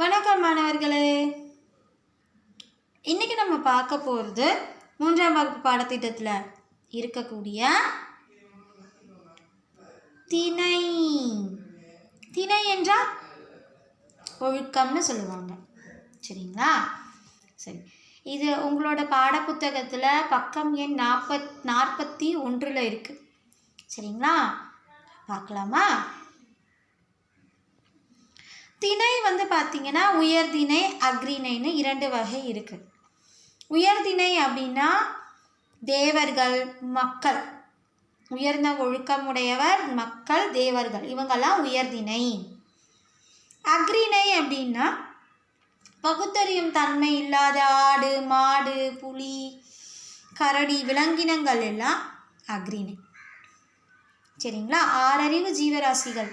வணக்கம் மாணவர்களே. இன்னைக்கு நம்ம பார்க்க போகிறது மூன்றாம் வகுப்பு பாடத்திட்டத்தில் இருக்கக்கூடிய திணை. திணை என்றால் ஒழுக்கம்னு சொல்லுவாங்க. சரிங்களா? சரி. இது உங்களோட பாடப்புத்தகத்தில் பக்கம் எண் நாற்பத் நாற்பத்தி ஒன்றில் இருக்குது சரிங்களா? பார்க்கலாமா? திணை வந்து பார்த்தீங்கன்னா உயர்திணை அக்ரிணைன்னு இரண்டு வகை இருக்குது உயர்திணை அப்படின்னா தேவர்கள் மக்கள். உயர்ந்த ஒழுக்கமுடையவர் மக்கள் தேவர்கள். இவங்கெல்லாம் உயர்திணை அக்ரிணை அப்படின்னா பகுத்தறியும் தன்மை இல்லாத ஆடு மாடு புலி கரடி விலங்கினங்கள் எல்லாம் அக்ரிணை சரிங்களா? ஆறறிவு ஜீவராசிகள்.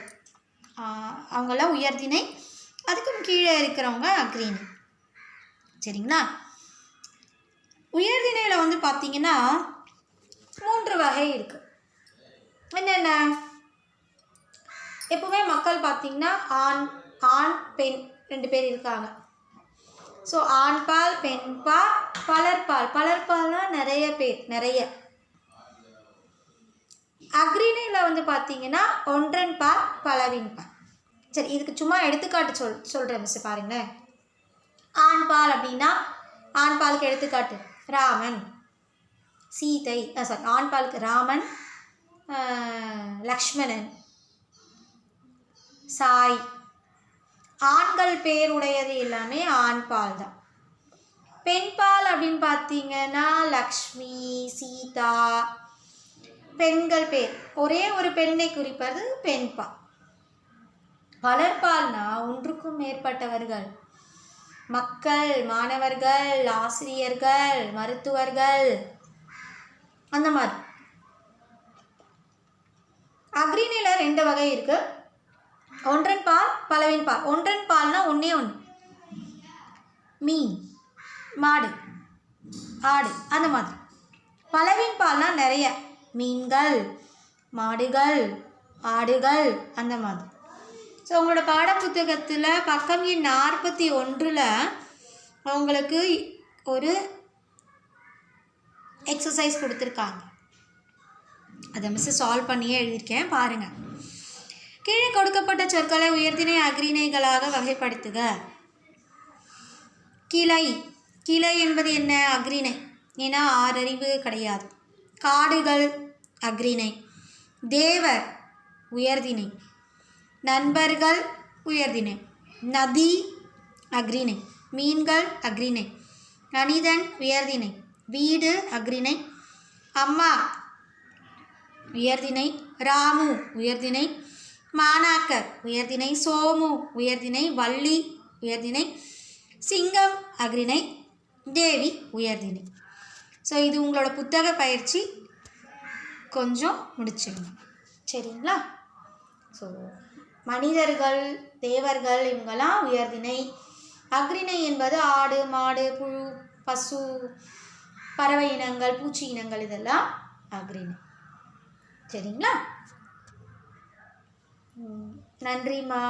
ஆஹ் அவங்கெல்லாம் உயர்திணை அதுக்கும் கீழே இருக்கிறவங்க அக்ரிணை சரிங்களா? உயர்தினையில் வந்து பார்த்தீங்கன்னா மூன்று வகை இருக்குது என்னென்ன? எப்பவுமே மக்கள் பார்த்தீங்கன்னா ஆண் ஆண் பெண் ரெண்டு பேர் இருக்காங்க. ஸோ ஆண்பால் பெண்பால் பலர்பால் பலர்பால்னால் நிறைய பேர் நிறைய. அக்ரி அக்ரிணையில் வந்து பார்த்தீங்கன்னா ஒன்றன் பால் பலவின் பார். சரி இதுக்கு சும்மா எடுத்துக்காட்டு சொல் சொல்கிறேன் மிஸ் பாருங்களேன். ஆண் பால் அப்படின்னா ஆண் பாலுக்கு எடுத்துக்காட்டு ராமன். சீதை சாரி ஆண் பாலுக்கு ராமன் லக்ஷ்மணன். சாய். ஆண்கள் பேருடையது எல்லாமே ஆண் பால் தான் பெண் பால் அப்படின்னு பார்த்தீங்கன்னா லக்ஷ்மி சீதா பெண்கள் பேர். ஒரே ஒரு பெண்ணை குறிப்பது பெண்பால் பலர்பால்னா ஒன்றுக்கும் மேற்பட்டவர்கள். மக்கள் மாணவர்கள் ஆசிரியர்கள் மருத்துவர்கள். அந்த மாதிரி. அக்ரிணியில் ரெண்டு வகை இருக்கு. ஒன்றன் பால் பலவின் பால். ஒன்றன் பால்னா ஒன்றே ஒன்று மீன் மாடு ஆடு. அந்த மாதிரி. பலவின் பால்னா நிறைய. மீன்கள் மாடுகள் ஆடுகள் அந்த மாதிரி. ஸோ உங்களோட பாடப்புத்தகத்தில் பக்கம் எண் நாற்பத்தி ஒன்றில் உங்களுக்கு ஒரு எக்ஸசைஸ் கொடுத்துருக்காங்க. அதை மிஸ் சால்வ் பண்ணியே எழுதியிருக்கேன் பாருங்கள் கீழே கொடுக்கப்பட்ட சொற்களை உயர்த்தினை அக்ரிணைகளாக வகைப்படுத்துக. கிளை. கிளை என்பது என்ன? அக்ரிணை ஏன்னா ஆறறிவு கிடையாது. காடுகள் அக்ரிணை தேவர் உயர்திணை நண்பர்கள் உயர்திணை நதி அக்ரிணை மீன்கள் அக்ரிணை மனிதன் உயர்திணை வீடு அக்ரிணை அம்மா உயர்திணை ராமு உயர்திணை மாணாக்கர் உயர்திணை சோமு உயர்திணை வள்ளி உயர்திணை சிங்கம் அக்ரிணை தேவி உயர்தினை. ஸோ இது உங்களோட புத்தக பயிற்சி கொஞ்சம் முடிச்சிடுங்க. சரிங்களா? ஸோ மனிதர்கள் தேவர்கள் இவங்கெல்லாம் உயர்தினை அக்ரிணை என்பது ஆடு மாடு புழு பசு பறவை இனங்கள் பூச்சி இனங்கள் இதெல்லாம் அக்ரிணை சரிங்களா? ம், நன்றிம்மா.